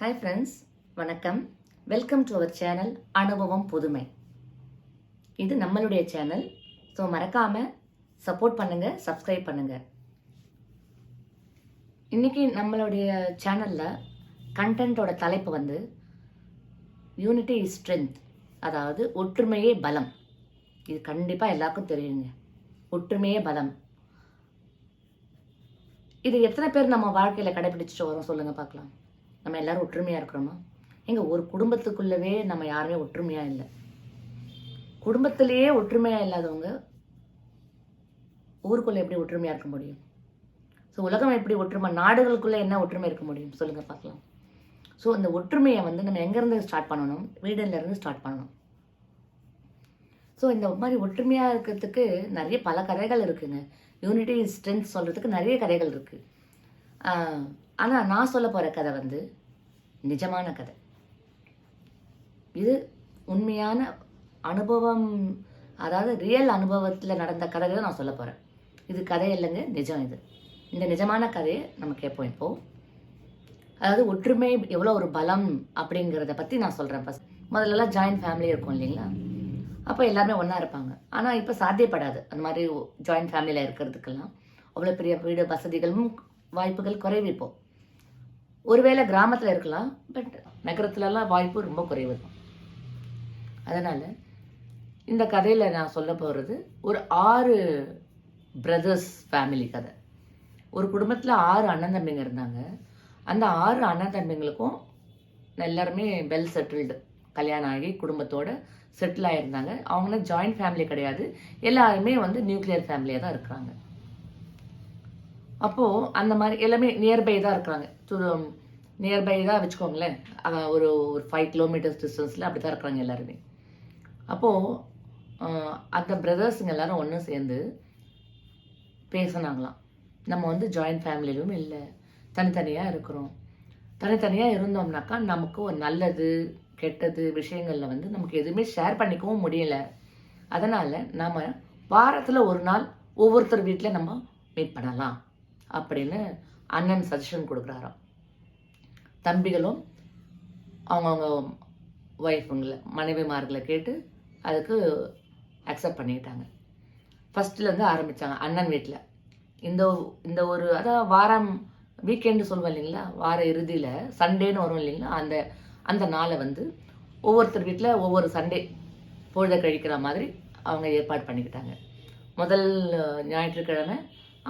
Hi friends வணக்கம். Welcome to our channel அனுபவம் புதுமை. இது நம்மளுடைய சேனல் ஸோ மறக்காமல் சப்போர்ட் பண்ணுங்கள் சப்ஸ்கிரைப் பண்ணுங்கள் இன்றைக்கி நம்மளுடைய சேனலில் கண்டென்ட்டோட தலைப்பு வந்து யூனிட்டி இஸ் ஸ்ட்ரென்த் அதாவது ஒற்றுமையே பலம். இது கண்டிப்பாக எல்லாருக்கும் தெரியுங்க. ஒற்றுமையே பலம். இது எத்தனை பேர் நம்ம வாழ்க்கையில் கடைபிடிச்சிட்டு வரோம் சொல்லுங்கள் பார்க்கலாம். நம்ம எல்லாரும் ஒற்றுமையாக இருக்கிறோமா? எங்க ஒரு குடும்பத்துக்குள்ளவே நம்ம யாருமே ஒற்றுமையாக இல்லை. குடும்பத்திலேயே ஒற்றுமையாக இல்லாதவங்க ஊருக்குள்ளே எப்படி ஒற்றுமையாக இருக்க முடியும்? ஸோ உலகம் எப்படி ஒற்றுமை நாடுகளுக்குள்ளே என்ன ஒற்றுமை இருக்க முடியும்? சொல்லுங்கள் பார்க்கலாம். ஸோ இந்த ஒற்றுமையை வந்து நம்ம எங்கேருந்து ஸ்டார்ட் பண்ணணும்? வீடுலேருந்து ஸ்டார்ட் பண்ணணும். ஸோ இந்த மாதிரி ஒற்றுமையாக இருக்கிறதுக்கு நிறைய பல கதைகள் இருக்குதுங்க யூனிட்டி ஸ்ட்ரென்த் சொல்கிறதுக்கு நிறைய கதைகள் இருக்குது ஆனால் நான் சொல்ல போகிற கதை வந்து நிஜமான கதை. இது உண்மையான அனுபவம் அதாவது ரியல் அனுபவத்தில் நடந்த கதை தான் நான் சொல்ல போகிறேன் இது கதை இல்லைங்க நிஜம் இது. இந்த நிஜமான கதையை நம்ம கேட்போம் இப்போ. அதாவது ஒற்றுமை எவ்வளோ ஒரு பலம் அப்படிங்கிறத பற்றி நான் சொல்கிறேன் ஃபஸ்ட் முதல்லலாம் ஜாயின்ட் ஃபேமிலி இருக்கும் இல்லைங்களா? அப்போ எல்லாருமே ஒன்றா இருப்பாங்க. ஆனால் இப்போ சாத்தியப்படாது. அந்த மாதிரி ஜாயின்ட் ஃபேமிலியில் இருக்கிறதுக்கெல்லாம் அவ்வளோ பெரிய வீடு வசதிகளும் வாய்ப்புகள் குறைவு இப்போது ஒருவேளை கிராமத்தில் இருக்கலாம் பட் நகரத்துலலாம் வாய்ப்பு ரொம்ப குறைவு தான். அதனால் இந்த கதையில் நான் சொல்ல போகிறது ஒரு ஆறு பிரதர்ஸ் ஃபேமிலி கதை. ஒரு குடும்பத்தில் ஆறு அண்ணன் தம்பிங்க இருந்தாங்க. அந்த ஆறு அண்ணன் தம்பிங்களுக்கும் எல்லாருமே வெல் செட்டில்டு கல்யாணம் ஆகி குடும்பத்தோட செட்டில் ஆகியிருந்தாங்க அவங்களும் ஜாயிண்ட் ஃபேமிலி கிடையாது. எல்லாருமே வந்து நியூக்ளியர் ஃபேமிலியாக தான் இருக்கிறாங்க. அப்போது அந்த மாதிரி எல்லாமே நியர்பை தான் இருக்கிறாங்க. நியர்பை தான் வச்சுக்கோங்களேன். ஒரு ஒரு ஃபைவ் கிலோமீட்டர்ஸ் டிஸ்டன்ஸில் அப்படி தான் இருக்கிறாங்க எல்லாருமே. அப்போது அந்த பிரதர்ஸுங்க எல்லாரும் ஒன்று சேர்ந்து பேசினாங்களாம். நம்ம வந்து ஜாயிண்ட் ஃபேமிலியிலும் இல்லை. தனித்தனியாக இருக்கிறோம். தனித்தனியாக இருந்தோம்னாக்கா நமக்கு ஒரு நல்லது கெட்டது விஷயங்களில் வந்து நமக்கு எதுவுமே ஷேர் பண்ணிக்கவும் முடியலை. அதனால் நாம் வாரத்தில் ஒரு நாள் ஒவ்வொருத்தர் வீட்டில் நம்ம மீட் பண்ணலாம். அப்படின்னு அண்ணன் சஜஷன் கொடுக்குறாராம். தம்பிகளும் அவங்கவுங்க ஒய்ஃபுங்களை மனைவிமார்களை கேட்டு அதுக்கு அக்செப்ட் பண்ணிக்கிட்டாங்க. ஃபஸ்ட்லேருந்து ஆரம்பித்தாங்க அண்ணன் வீட்டில் இந்த இந்த ஒரு அதான் வாரம் வீக்கெண்டு சொல்லுவேன் இல்லைங்களா வார இறுதியில் சண்டேன்னு வரும் இல்லைங்களா அந்த அந்த நாளை வந்து ஒவ்வொருத்தர் வீட்டில் ஒவ்வொரு சண்டே பொழுத கழிக்கிற மாதிரி அவங்க ஏற்பாடு பண்ணிக்கிட்டாங்க. முதல் ஞாயிற்றுக்கிழமை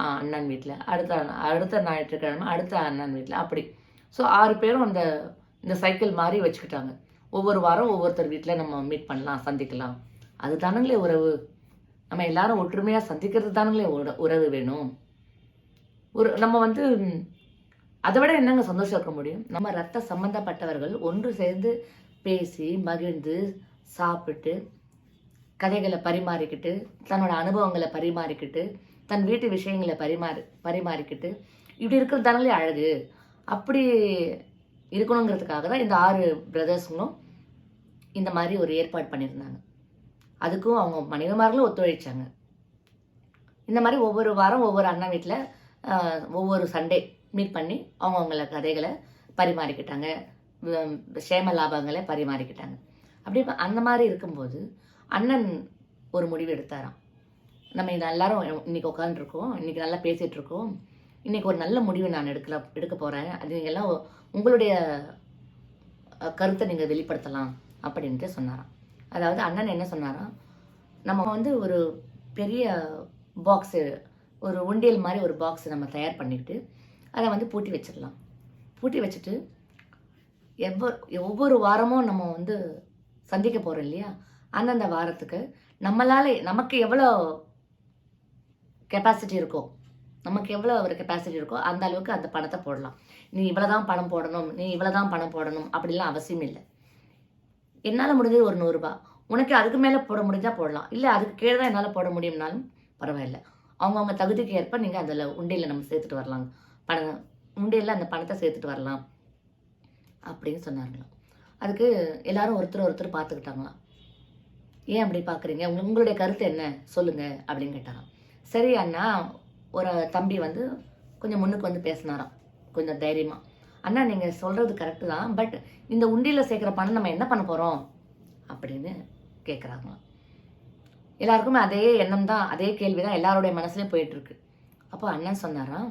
அண்ணன் வீட்டில் அடுத்த அடுத்த ஞாயிற்றுக்கிழமை அடுத்த அண்ணன் வீட்டில் அப்படி. ஸோ ஆறு பேரும் அந்த இந்த சைக்கிள் மாதிரி வச்சுக்கிட்டாங்க. ஒவ்வொரு வாரம் ஒவ்வொருத்தர் வீட்டில் நம்ம மீட் பண்ணலாம் சந்திக்கலாம். அது தானுங்களே உறவு. நம்ம எல்லாரும் ஒற்றுமையாக சந்திக்கிறது தானுங்களே உறவு வேணும். ஒரு நம்ம வந்து அதை விட என்னங்க சந்தோஷம் இருக்க முடியும்? நம்ம ரத்த சம்பந்தப்பட்டவர்கள் ஒன்று சேர்ந்து பேசி மகிழ்ந்து சாப்பிட்டு கதைகளை பரிமாறிக்கிட்டு தன்னோட அனுபவங்களை பரிமாறிக்கிட்டு தன் வீட்டு விஷயங்களை பரிமாறி பரிமாறிக்கிட்டு இப்படி இருக்கிறது தானே அழகு. அப்படி இருக்கணுங்கிறதுக்காக தான் இந்த ஆறு பிரதர்ஸுங்களும் இந்த மாதிரி ஒரு ஏற்பாடு பண்ணியிருந்தாங்க. அதுக்கும் அவங்க மனைவிமார்களும் ஒத்துழைச்சாங்க. இந்த மாதிரி ஒவ்வொரு வாரம் ஒவ்வொரு அண்ணன் வீட்டில் ஒவ்வொரு சண்டே மீட் பண்ணி அவங்கவுங்கள கதைகளை பரிமாறிக்கிட்டாங்க. சேம லாபங்களை பரிமாறிக்கிட்டாங்க. அப்படி அந்த மாதிரி இருக்கும்போது அண்ணன் ஒரு முடிவு எடுத்தாராம். நம்ம இதை எல்லாரும் இன்னைக்கு உட்காந்துருக்கோம் இன்னைக்கு நல்லா பேசிகிட்ருக்கோம் இருக்கோம் இன்னைக்கு ஒரு நல்ல முடிவை நான் எடுக்கல எடுக்க போகிறேன் அது நீங்கள் எல்லாம் உங்களுடைய கருத்தை நீங்கள் வெளிப்படுத்தலாம் அப்படின்ட்டு சொன்னாராம். அதாவது அண்ணன் என்ன சொன்னாராம்? நம்ம வந்து ஒரு பெரிய பாக்ஸு ஒரு உண்டியல் மாதிரி ஒரு பாக்ஸ் நம்ம தயார் பண்ணிக்கிட்டு அதை வந்து பூட்டி வச்சிடலாம். பூட்டி வச்சுட்டு எவ்வொரு ஒவ்வொரு வாரமும் நம்ம வந்து சந்திக்க போகிறோம் இல்லையா? அந்தந்த வாரத்துக்கு நம்மளாலே நமக்கு எவ்வளோ கெப்பாசிட்டி இருக்கோ? நமக்கு எவ்வளோ ஒரு கெப்பாசிட்டி இருக்கோ அந்த அளவுக்கு அந்த பணத்தை போடலாம். நீ இவ்வளோ தான் பணம் போடணும் நீ இவ்வளோ தான் பணம் போடணும் அப்படிலாம் அவசியம் இல்லை. என்னால் முடிஞ்சது ஒரு நூறுரூபா உனக்கு அதுக்கு மேலே போட முடிஞ்சால் போடலாம். இல்லை அதுக்கு கீழே தான் என்னால் போட முடியும்னாலும் பரவாயில்ல. அவங்கவுங்க தகுதிக்கு ஏற்ப நீங்கள் அதில் உண்டியில் நம்ம சேர்த்துட்டு வரலாம் பணம் உண்டியில் அந்த பணத்தை சேர்த்துட்டு வரலாம் அப்படின்னு சொன்னாங்களாம் அதுக்கு எல்லாரும் ஒருத்தர் ஒருத்தர் பார்த்துக்கிட்டாங்களாம் ஏன் அப்படி பார்க்குறீங்க உங்களுடைய கருத்து என்ன? சொல்லுங்கள் அப்படின்னு கேட்டாராம். சரி அண்ணா ஒரு தம்பி வந்து கொஞ்சம் முன்னுக்கு வந்து பேசினாராம் கொஞ்சம் தைரியமாக அண்ணா நீங்கள் சொல்கிறது கரெக்டு தான் பட் இந்த உண்டியில் சேர்க்குற பணம் நம்ம என்ன பண்ண போகிறோம் அப்படின்னு கேட்குறாங்களாம் எல்லாருக்குமே அதே எண்ணம் தான் அதே கேள்வி தான் எல்லாருடைய மனசுலேயும் போயிட்டுருக்கு அப்போ அண்ணன் சொன்னாராம்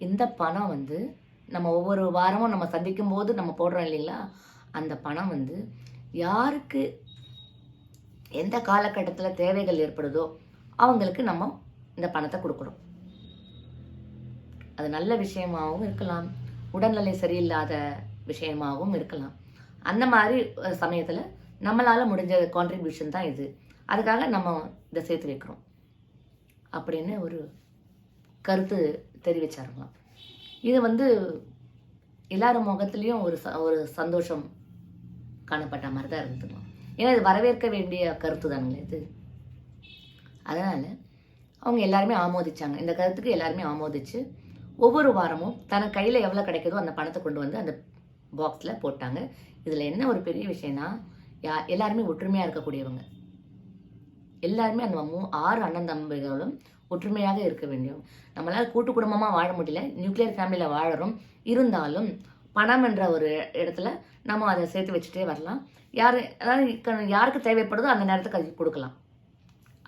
இந்த பணம் வந்து நம்ம ஒவ்வொரு வாரமும் நம்ம சந்திக்கும் போது நம்ம போடுறோம் இல்லைங்களா? அந்த பணம் வந்து யாருக்கு எந்த காலகட்டத்தில் தேவைகள் ஏற்படுதோ அவங்களுக்கு நம்ம இந்த பணத்தை கொடுக்குறோம் அது நல்ல விஷயமாகவும் இருக்கலாம். உடல்நிலை சரியில்லாத விஷயமாகவும் இருக்கலாம். அந்த மாதிரி சமயத்தில் நம்மளால் முடிஞ்ச கான்ட்ரிபியூஷன் தான் இது. அதுக்காக நம்ம இதை சேர்த்து வைக்கிறோம். அப்படின்னு ஒரு கருத்து தெரிவிச்சாருங்களாம். இது வந்து எல்லார் முகத்துலேயும் ஒரு ச ஒரு சந்தோஷம் காணப்பட்ட மாதிரி தான் இருந்துங்களாம் ஏன்னா இது வரவேற்க வேண்டிய கருத்து தானுங்களே இது. அதனால் அவங்க எல்லாருமே ஆமோதிச்சாங்க. இந்த கருத்துக்கு எல்லாருமே ஆமோதிச்சு ஒவ்வொரு வாரமும் தனக்கு கையில் எவ்வளோ கிடைக்குதோ அந்த பணத்தை கொண்டு வந்து அந்த பாக்ஸில் போட்டாங்க. இதில் என்ன ஒரு பெரிய விஷயம்னா யா எல்லாருமே ஒற்றுமையாக இருக்கக்கூடியவங்க. எல்லாருமே அந்த மூ ஆறு அண்ணன் தம்பிகளும் ஒற்றுமையாக இருக்க வேண்டும். நம்மளால் கூட்டு குடும்பமாக வாழ முடியல. நியூக்ளியர் ஃபேமிலியில் வாழறோம். இருந்தாலும் பணம் என்ற ஒரு இடத்துல நம்ம அதை சேர்த்து வச்சுட்டே வரலாம். யார் அதாவது யாருக்கு தேவைப்படுதோ அந்த நேரத்துக்கு அது கொடுக்கலாம்.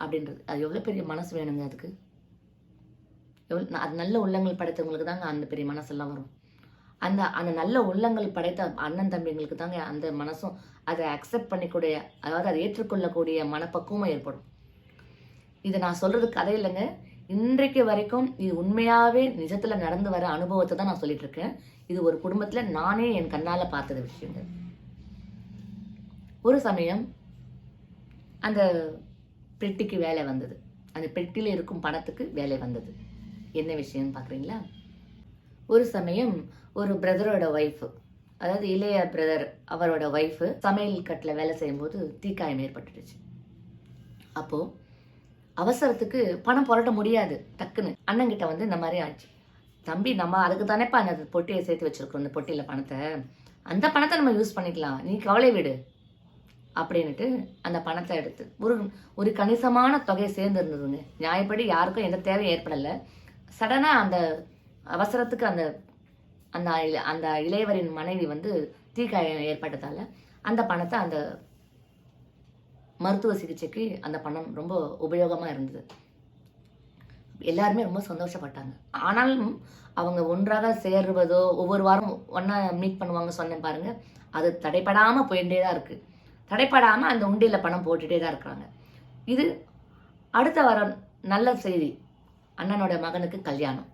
அப்படின்றது. அது எவ்வளோ பெரிய மனசு வேணுங்க அதுக்கு? எவ்வளோ அது நல்ல உள்ளங்கள் படைத்தவங்களுக்கு தாங்க அந்த பெரிய மனசெல்லாம் வரும். அந்த அந்த நல்ல உள்ளங்கள் படைத்த அண்ணன் தம்பிங்களுக்கு தாங்க அந்த மனசும் அதை அக்செப்ட் பண்ணிக்கூடிய அதாவது அதை ஏற்றுக்கொள்ளக்கூடிய மனப்பக்குவம் ஏற்படும். இது நான் சொல்கிறது கதை இல்லைங்க. இன்றைக்கு வரைக்கும் இது உண்மையாகவே நிஜத்தில் நடந்து வர அனுபவத்தை தான் நான் சொல்லிட்டு இருக்கேன் இது ஒரு குடும்பத்தில் நானே என் கண்ணால் பார்த்தது விஷயங்கள் ஒரு சமயம் அந்த பெட்டிக்கு வேலை வந்தது. அந்த பெட்டியில் இருக்கும் பணத்துக்கு வேலை வந்தது. என்ன விஷயம்னு பார்க்குறீங்களா ஒரு சமயம் ஒரு பிரதரோட ஒய்ஃபு அதாவது இளைய பிரதர் அவரோட ஒய்ஃபு சமையல் கட்டில் வேலை செய்யும்போது தீக்காயம் ஏற்பட்டுடுச்சு. அப்போது அவசரத்துக்கு பணம் புரட்ட முடியாது டக்குன்னு. அண்ணங்கிட்ட வந்து இந்த மாதிரி ஆச்சு. தம்பி நம்ம அதுக்கு தானேப்பா அந்த பொட்டியை சேர்த்து வச்சுருக்கோம் இந்த பொட்டியில் பணத்தை. அந்த பணத்தை நம்ம யூஸ் பண்ணிக்கலாம். நீ கவலை விடு. அப்படின்னுட்டு அந்த பணத்தை எடுத்து ஒரு ஒரு கணிசமான தொகை சேர்ந்து இருந்ததுங்க நியாயப்படி யாருக்கும் எந்த தேவையும் ஏற்படலை. சடனாக அந்த அவசரத்துக்கு அந்த அந்த அந்த இளையவரின் மனைவி வந்து தீக்காயம் ஏற்பட்டதால் அந்த பணத்தை அந்த மருத்துவ சிகிச்சைக்கு அந்த பணம் ரொம்ப உபயோகமாக இருந்தது. எல்லாருமே ரொம்ப சந்தோஷப்பட்டாங்க. ஆனாலும் அவங்க ஒன்றாக சேருவதோ ஒவ்வொரு வாரம் ஒன்றா மீட் பண்ணுவாங்க சொன்னேன் பாருங்கள் அது தடைப்படாமல் போயிட்டே தான் இருக்குது தடைப்படாமல் அந்த உண்டியில் பணம் போட்டுகிட்டே தான் இருக்கிறாங்க. இது அடுத்த வாரம் நல்ல செய்தி. அண்ணனோட மகனுக்கு கல்யாணம்.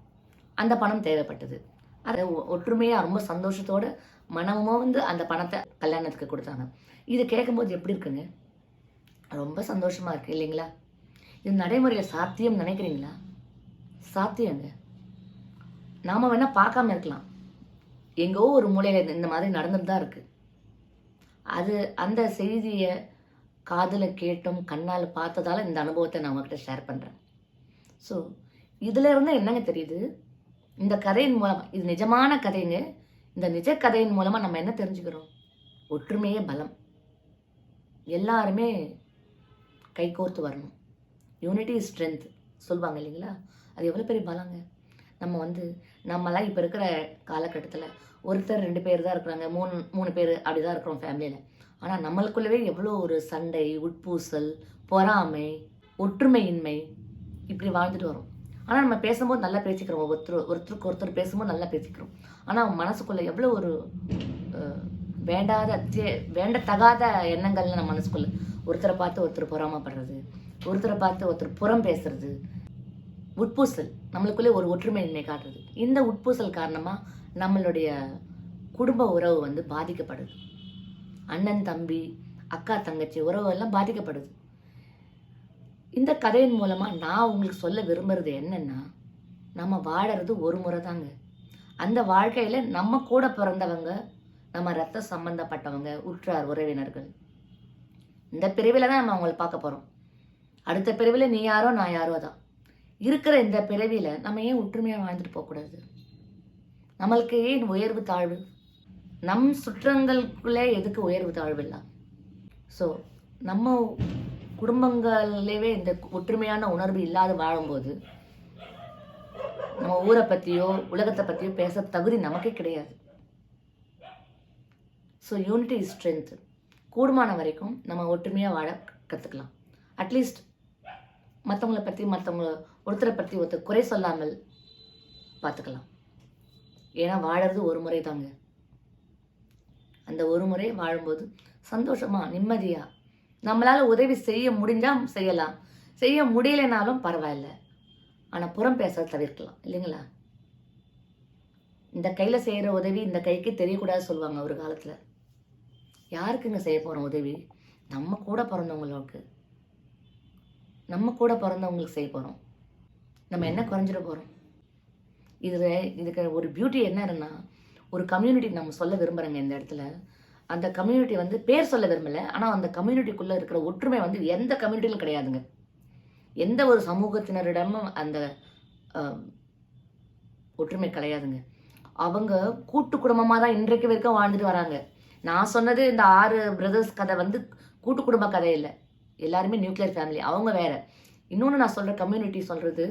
அந்த பணம் தேவைப்பட்டது. அதை ஒ- ரொம்ப சந்தோஷத்தோட மனமும் வந்து அந்த பணத்தை கல்யாணத்துக்கு கொடுத்தாங்க. இது கேட்கும்போது எப்படி இருக்குங்க? ரொம்ப சந்தோஷமாக இருக்குது இல்லைங்களா? இது நடைமுறையில் சாத்தியம் நினைக்கிறீங்களா? சாத்தியங்க. நாம் வேணால் பார்க்காம இருக்கலாம். எங்கோ ஒரு மூலையில் இந்த- மாதிரி நடந்துட்டு தான் இருக்குது அது அந்த செய்தியை காதில் கேட்டும் கண்ணால் பார்த்ததால இந்த அனுபவத்தை நான் உங்ககிட்ட ஷேர் பண்ணுறேன் ஸோ இதில் இருந்து என்னங்க தெரியுது? இந்த கதையின் மூலமாக இது நிஜமான கதைங்க. இந்த நிஜ கதையின் மூலமாக நம்ம என்ன தெரிஞ்சுக்கிறோம்? ஒற்றுமையே பலம். எல்லாருமே கைகோர்த்து வரணும். யூனிட்டி இஸ் ஸ்ட்ரென்த் சொல்லுவாங்க இல்லைங்களா? அது எவ்வளோ பெரிய பலங்க. நம்ம வந்து நம்மலாம் இப்போ இருக்கிற காலகட்டத்தில் ஒருத்தர் ரெண்டு பேர் தான் இருக்கிறாங்க. மூணு மூணு பேர் அப்படி தான் இருக்கிறோம் ஃபேமிலியில் ஆனால் நம்மளுக்குள்ளவே எவ்வளோ ஒரு சண்டை உட்பூசல் பொறாமை ஒற்றுமையின்மை இப்படி வாழ்ந்துட்டு வரோம். ஆனால் நம்ம பேசும்போது நல்லா பேசிக்கிறோம். ஒருத்தர் ஒருத்தருக்கு ஒருத்தர் பேசும்போது நல்லா பேசிக்கிறோம். ஆனால் மனசுக்குள்ளே எவ்வளோ ஒரு வேண்டாத தே- வேண்டத்தகாத எண்ணங்கள்லாம் நம்ம மனசுக்குள்ளே. ஒருத்தரை பார்த்து ஒருத்தர் பொறாமப்படுறது ஒருத்தரை பார்த்து ஒருத்தர் புறம் பேசுறது உட்பூசல் நம்மளுக்குள்ளே ஒரு ஒற்றுமையின்மை காட்டுறது இந்த உட்பூசல் காரணமாக நம்மளுடைய குடும்ப உறவு வந்து பாதிக்கப்படுது. அண்ணன் தம்பி அக்கா தங்கச்சி உறவு எல்லாம் பாதிக்கப்படுது. இந்த கதையின் மூலமாக நான் உங்களுக்கு சொல்ல விரும்புறது என்னென்னா நம்ம வாழறது ஒரு முறை தாங்க அந்த வாழ்க்கையில் நம்ம கூட பிறந்தவங்க நம்ம ரத்த சம்பந்தப்பட்டவங்க உற்றார் உறவினர்கள். இந்த பிரிவில் தான் நம்ம அவங்களை பார்க்க போகிறோம் அடுத்த பிரிவில் நீ யாரோ நான் யாரோ தான். இருக்கிற இந்த பிறவியில் நம்ம ஏன் ஒற்றுமையாக வாழ்ந்துட்டு போகக்கூடாது நம்மளுக்கு ஏன் உயர்வு தாழ்வு? நம் சுற்றங்களுக்குள்ளே எதுக்கு உயர்வு தாழ்வு இல்லை? ஸோ நம்ம குடும்பங்கள்லேயே இந்த ஒற்றுமையான உணர்வு இல்லாத வாழும்போது நம்ம ஊரை பற்றியோ உலகத்தை பற்றியோ பேச தகுதி நமக்கே கிடையாது. ஸோ யூனிட்டி இஸ் ஸ்ட்ரென்த் கூடுமான வரைக்கும் நம்ம ஒற்றுமையாக வாழ கற்றுக்கலாம் அட்லீஸ்ட் மற்றவங்கள பற்றி மற்றவங்கள ஒருத்தரை பற்றி ஒருத்தர் குறை சொல்லாமல் பார்த்துக்கலாம். ஏன்னா வாழறது ஒரு முறை தாங்க அந்த ஒரு முறை வாழும்போது சந்தோஷமா நிம்மதியாக நம்மளால் உதவி செய்ய முடிஞ்சால் செய்யலாம். செய்ய முடியலைனாலும் பரவாயில்ல. ஆனால் புறம் பேச தவிர்க்கலாம். இல்லைங்களா? இந்த கையில் செய்கிற உதவி இந்த கைக்கு தெரியக்கூடாது சொல்லுவாங்க ஒரு காலத்தில். யாருக்குங்க செய்ய போறோம் உதவி? நம்ம கூட பிறந்தவங்களுக்கு. நம்ம கூட பிறந்தவங்களுக்கு செய்ய போகிறோம் நம்ம என்ன குறைஞ்சிட போறோம்? இதுல இதுக்கு ஒரு பியூட்டி என்னன்னா ஒரு கம்யூனிட்டி நம்ம சொல்ல விரும்புகிறேங்க இந்த இடத்துல. அந்த கம்யூனிட்டி வந்து பேர் சொல்ல விரும்பல. ஆனால் அந்த கம்யூனிட்டிக்குள்ளே இருக்கிற ஒற்றுமை வந்து எந்த கம்யூனிட்டிலும் கிடையாதுங்க. எந்த ஒரு சமூகத்தினரிடமும் அந்த ஒற்றுமை கிடையாதுங்க. அவங்க கூட்டு குடும்பமாக தான் இன்றைக்கு வரைக்கும் வாழ்ந்துட்டு வராங்க. நான் சொன்னது இந்த ஆறு பிரதர்ஸ் கதை வந்து கூட்டு குடும்ப கதை இல்லை எல்லாருமே நியூக்ளியர் ஃபேமிலி அவங்க வேற. இன்னொன்று நான் சொல்கிற கம்யூனிட்டி சொல்கிறது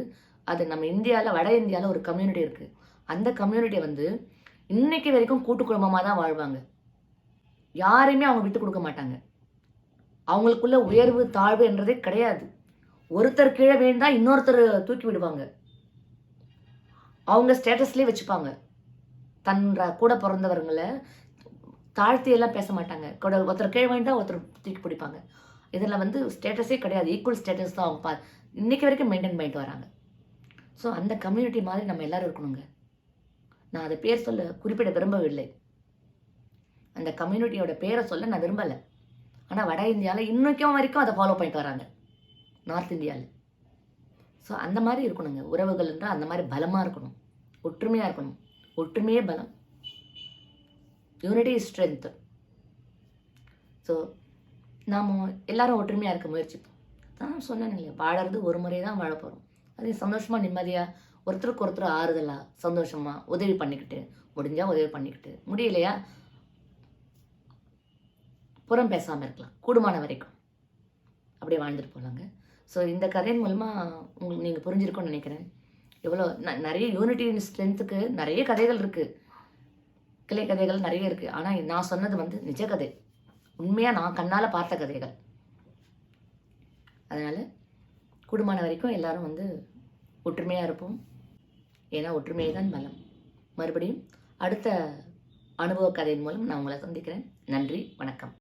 அது நம்ம இந்தியாவில் வட இந்தியாவில் ஒரு கம்யூனிட்டி இருக்குது அந்த கம்யூனிட்டி வந்து இன்னைக்கு வரைக்கும் கூட்டு குடும்பமாக தான் வாழ்வாங்க. யாரையுமே அவங்க விட்டு கொடுக்க மாட்டாங்க. அவங்களுக்குள்ள உயர்வு தாழ்வு என்றதே கிடையாது. ஒருத்தர் கீழே விழுந்தா இன்னொருத்தர் தூக்கி விடுவாங்க. அவங்க ஸ்டேட்டஸ்லேயே வச்சுப்பாங்க. தன் கூட பிறந்தவர்களை தாழ்த்தி எல்லாம் பேச மாட்டாங்க. கூட ஒருத்தர் கீழே விழுந்தா ஒருத்தர் தூக்கி பிடிப்பாங்க. இதில் வந்து ஸ்டேட்டஸே கிடையாது. ஈக்குவல் ஸ்டேட்டஸ் தான் அவங்க பா இன்னைக்கு வரைக்கும் மெயின்டைன் பண்ணிட்டு வராங்க. ஸோ அந்த கம்யூனிட்டி மாதிரி நம்ம எல்லாரும் இருக்கணுங்க. நான் அதை பேர் சொல்ல குறிப்பிட விரும்பவில்லை. அந்த கம்யூனிட்டியோட பேரை சொல்ல நான் விரும்பலை. ஆனால் வட இந்தியாவில் இன்னைக்கும் வரைக்கும் அதை ஃபாலோ பண்ணிட்டு வராங்க. நார்த் இந்தியாவில் ஸோ அந்த மாதிரி இருக்கணுங்க. உறவுகள் அந்த மாதிரி பலமாக இருக்கணும். ஒற்றுமையாக இருக்கணும். ஒற்றுமையே பலம். யூனிட்டி இஸ் ஸ்ட்ரென்த் ஸோ நாம் எல்லாரும் ஒற்றுமையாக இருக்க முயற்சிப்போம். தான் சொன்னேன் இல்லையா? வாழறது ஒரு முறை தான் வாழ போகிறோம் அதே சந்தோஷமாக நிம்மதியாக ஒருத்தருக்கு ஒருத்தர் ஆறுதலாக சந்தோஷமாக உதவி பண்ணிக்கிட்டு முடிஞ்சால் உதவி பண்ணிக்கிட்டு முடியலையா புறம் பேசாமல் இருக்கலாம். கூடுமான வரைக்கும். அப்படியே வாழ்ந்துட்டு போகலாங்க ஸோ இந்த கதையின் மூலமாக உங்களுக்கு நீங்கள் புரிஞ்சிருக்கோன்னு நினைக்கிறேன். எவ்வளோ ந- நிறைய யூனிட்டியின் ஸ்ட்ரென்த்துக்கு நிறைய கதைகள் இருக்குது கிளை கதைகள் நிறைய இருக்குது ஆனால் நான் சொன்னது வந்து நிஜ கதை. உண்மையாக நான் கண்ணால் பார்த்த கதைகள். அதனால் கூடுமான வரைக்கும் எல்லோரும் வந்து ஒற்றுமையாக இருப்போம். ஏன்னா ஒற்றுமையை தான் பலம். மறுபடியும் அடுத்த அனுபவ கதையின் மூலம் நான் உங்களை சந்திக்கிறேன். நன்றி வணக்கம்.